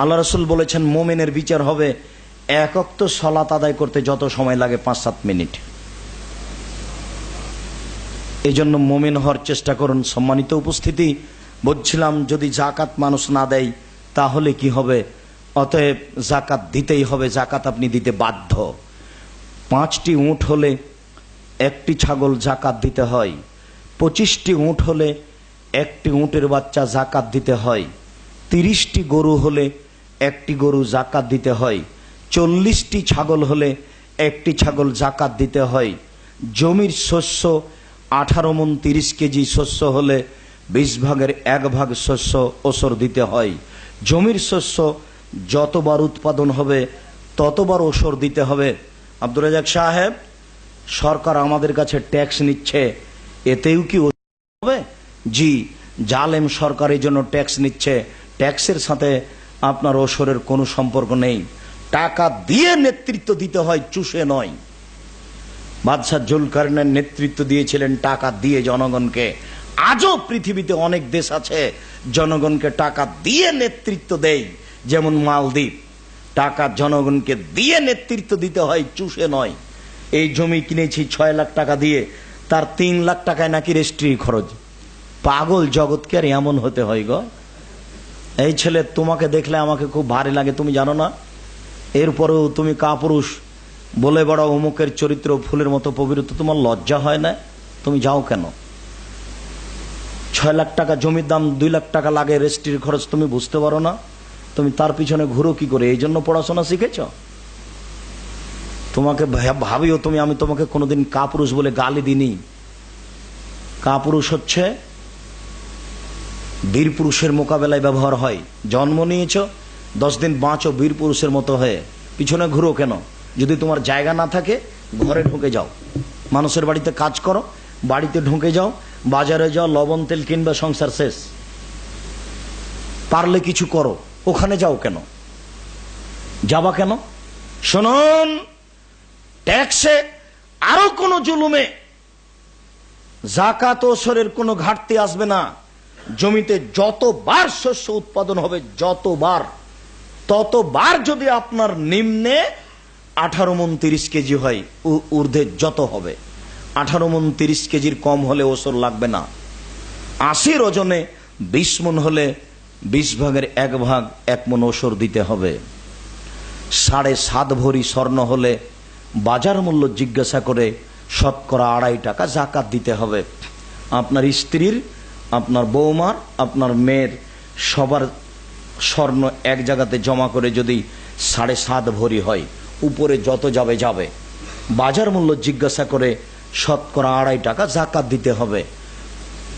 আল্লাহ রসুল বলেছেন, মোমেনের বিচার হবে একক তো সলাত আদায় করতে যত সময় লাগে পাঁচ সাত মিনিট। এই জন্য মোমেন হওয়ার চেষ্টা করুন। সম্মানিত উপস্থিতি, বলছিলাম, যদি জাকাত মানুষ না দেয়, তাহলে কি হবে? অতএব জাকাত দিতেই হবে জাকাত আপনি দিতে বাধ্য। পাঁচটি উঁট হলে একটি ছাগল জাকাত দিতে হয়। পঁচিশটি উঁট হলে একটি উঁটের বাচ্চা জাকাত দিতে হয়। তিরিশটি গরু হলে একটি গরু জাকাত দিতে হয়। চল্লিশটি ছাগল হলে একটি ছাগল জাকাত দিতে হয়। জমির শস্য আঠারো মন তিরিশ কেজি শস্য হলে বিশ ভাগের এক ভাগ শস্য ওসর দিতে হয়। জমির শস্য যতবার উৎপাদন হবে, ততবার ওসর দিতে হবে। আব্দুর রাজাক সাহেব, সরকার আমাদের কাছে ট্যাক্স নিচ্ছে, এতেও কি হবে? জি, জালেম সরকার এই জন্য ট্যাক্স নিচ্ছে। ট্যাক্সের সাথে আপনার ওসরের কোনো সম্পর্ক নেই। টাকা দিয়ে নেতৃত্ব দিতে হয় চুষে নয়। বাদশাহ জুলকারনের নেতৃত্ব দিয়েছিলেন টাকা দিয়ে জনগণকে। আজও পৃথিবীতে অনেক দেশ আছে, জনগণকে টাকা দিয়ে নেতৃত্ব দেয়, যেমন মালদ্বীপ। টাকা জনগণকে দিয়ে নেতৃত্ব দিতে হয় চুষে নয়। এই জমি কিনেছি ছয় লাখ টাকা দিয়ে, তার তিন লাখ টাকায় নাকি রেস্ট্রি খরচ। পাগল জগৎকে আর এমন হতে হয় গো। এই ছেলে তোমাকে দেখলে আমাকে খুব ভারী লাগে, তুমি জানো না? এরপরেও তুমি কাপুরুষ। বলে বড় অমুকের চরিত্র ফুলের মতো পবিত্র, তোমার লজ্জা হয় না? তুমি যাও কেন? ছয় লাখ টাকা জমির দাম, দুই লাখ টাকা লাগে রেস্ট্রির খরচ তুমি বুঝতে পারো না? তুমি তার পিছনে ঘুরো কি করে? এই জন্য পড়াশোনা শিখেছ? তোমাকে ভাবিও তুমি, আমি তোমাকে কোনোদিন কাপুরুষ বলে গালি দিনি কাপুরুষ হচ্ছে বীর পুরুষের মোকাবেলায় ব্যবহার হয়। জন্ম নিয়েছ, দশ দিন বাঁচো বীর পুরুষের মতো হয়ে। পিছনে ঘুরো কেন? যদি তোমার জায়গা না থাকে, ঘরে ঢুকে যাও। মানুষের বাড়িতে কাজ করো, বাড়িতে ঢুকে যাও, বাজারে যাও, লবণ, তেল কিনবে, সংসার শেষ। পারলে কিছু করো, ওখানে যাও কেন? যাবা কেন? শুনুন, ট্যাক্সে আরও কোনো জুলুমে জাকাত ওসরের কোনো ঘাটতি আসবে না। জমিতে যতবার শস্য উৎপাদন হবে, যতবার, ততবার যদি আপনার নিম্নে আঠারো মন তিরিশ কেজি হয় ঊর্ধ্বে যত হবে। আঠারো মন তিরিশ কেজির কম হলে ওসর লাগবে না। আশির ওজনে বিশ মন হলে বিশ ভাগের এক ভাগ এক মন ওসর দিতে হবে। সাড়ে সাত ভরি স্বর্ণ হলে বাজার মূল্য জিজ্ঞাসা করে শতকরা আড়াই টাকা জাকাত দিতে হবে। আপনার স্ত্রীর আপনার বৌমার, আপনার মেয়ের সবার স্বর্ণ এক জায়গাতে জমা করে যদি সাড়ে সাত ভরি হয়, উপরে যত যাবে যাবে। বাজার মূল্য জিজ্ঞাসা করে শতকরা আড়াই টাকা জাকাত দিতে হবে।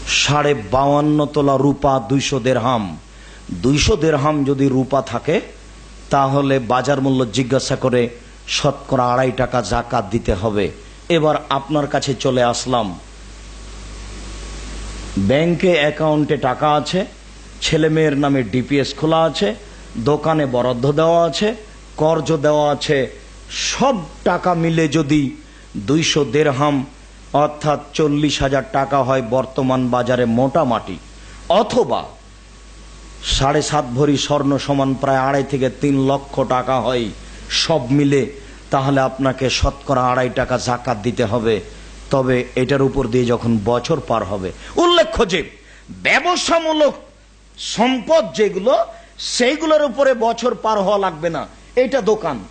সাড়ে বাউান্ন তোলা রূপা দুইশো দেড়হাম। দুইশো দেড়হাম যদি রূপা থাকে, তাহলে বাজার মূল্য জিজ্ঞাসা করে শতকরা আড়াই টাকা জাকাত দিতে হবে। এবার আপনার কাছে চলে আসলাম। ব্যাংকে অ্যাকাউন্টে টাকা আছে ছেলে মেয়ের নামে ডিপিএস খোলা আছে, দোকানে বরাদ্দ দেওয়া আছে, কর্জ দেওয়া আছে, সব টাকা মিলে যদি দুইশো দেড়হাম, অর্থাৎ চল্লিশ হাজার টাকা হয় বর্তমান বাজারে মোটামাটি, অথবা সাড়ে সাত ভরি স্বর্ণ সমান প্রায় আড়াই থেকে তিন লক্ষ টাকা হয়, সব মিলে তাহলে আপনাকে শতকরা আড়াই টাকা জাকাত দিতে হবে। তবে এটার উপর দিয়ে যখন বছর পার হবে, উল্লেখ্য যে ব্যবসামূলক সম্পদ যেগুলো, সেইগুলোর উপরে বছর পার হওয়া লাগবে না। এটা দোকান।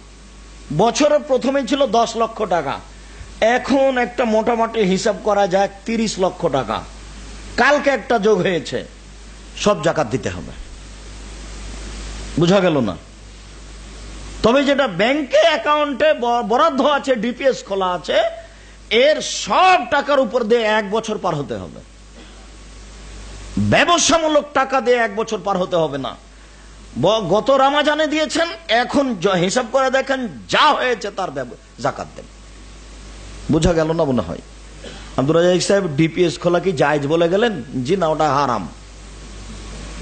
বছরের প্রথমে ছিল দশ লক্ষ টাকা। এখন একটা মোটামুটি হিসাব করা যায় তিরিশ লক্ষ টাকা। কালকে একটা যোগ হয়েছে। সব জাকাত দিতে হবে। বুঝা গেল না? তবে যেটা ব্যাংকে অ্যাকাউন্টে বরাদ্দ আছে, ডিপিএস খোলা আছে এর সব টাকার উপর দিয়ে এক বছর পার হতে হবে। ব্যবসামূলক টাকা দিয়ে এক বছর পার হতে হবে না। গত রামাজানে দিয়েছেন, এখন হিসাব করে দেখেন, যা হয়েছে তার জাকাত দেন। বোঝা গেল না মনে হয়? আব্দুল রাজাক সাহেব ডিপিএস খোলা কি জায়জ বলে গেলেন? জি না, ওটা হারাম।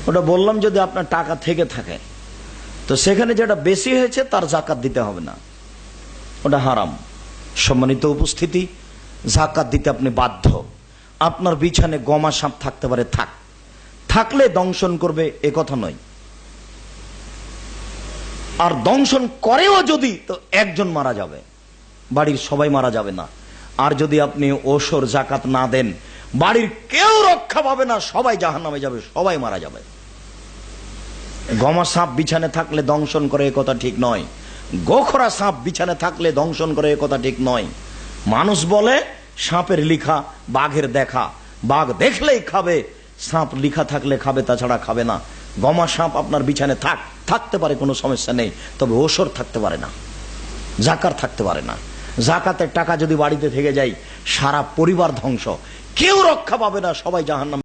ওটা বললাম যদি আপনার টাকা থেকে থাকে। তো সেখানে যেটা বেশি হয়েছে, তার জাকাত দিতে হবে না। ওটা হারাম। সম্মানিত উপস্থিতি, জাকাত দিতে আপনি বাধ্য। আপনার বিছানে গমা সাপ থাকতে পারে, থাক। থাকলে দংশন করবে, এ কথা নয়। আর দংশন করেও যদি, তো একজন মারা যাবে। বাড়ির সবাই মারা যাবে না। আর যদি আপনি ওসর জাকাত না দেন, বাড়ির কেউ রক্ষা পাবে না, সবাই জাহান নামে যাবে, সবাই মারা যাবে। গমা সাপ বিছানে থাকলে দংশন করে, এ কথা ঠিক নয়। গোখরা সাপ বিছানে থাকলে দংশন করে এ কথা ঠিক নয়। মানুষ বলে, সাপের লিখা, বাঘের দেখা। বাঘ দেখলেই খাবে, সাপ লিখা থাকলে খাবে, তাছাড়া খাবে না। গমা সাপ আপনার বিছানে থাক, থাকতে পারে, কোনো সমস্যা নেই। তবে ওসর থাকতে পারে না জাকার থাকতে পারে না। জাকাতের টাকা যদি বাড়িতে থেকে যায়, সারা পরিবার ধ্বংস। কেউ রক্ষা পাবে না, সবাই জাহান্নামে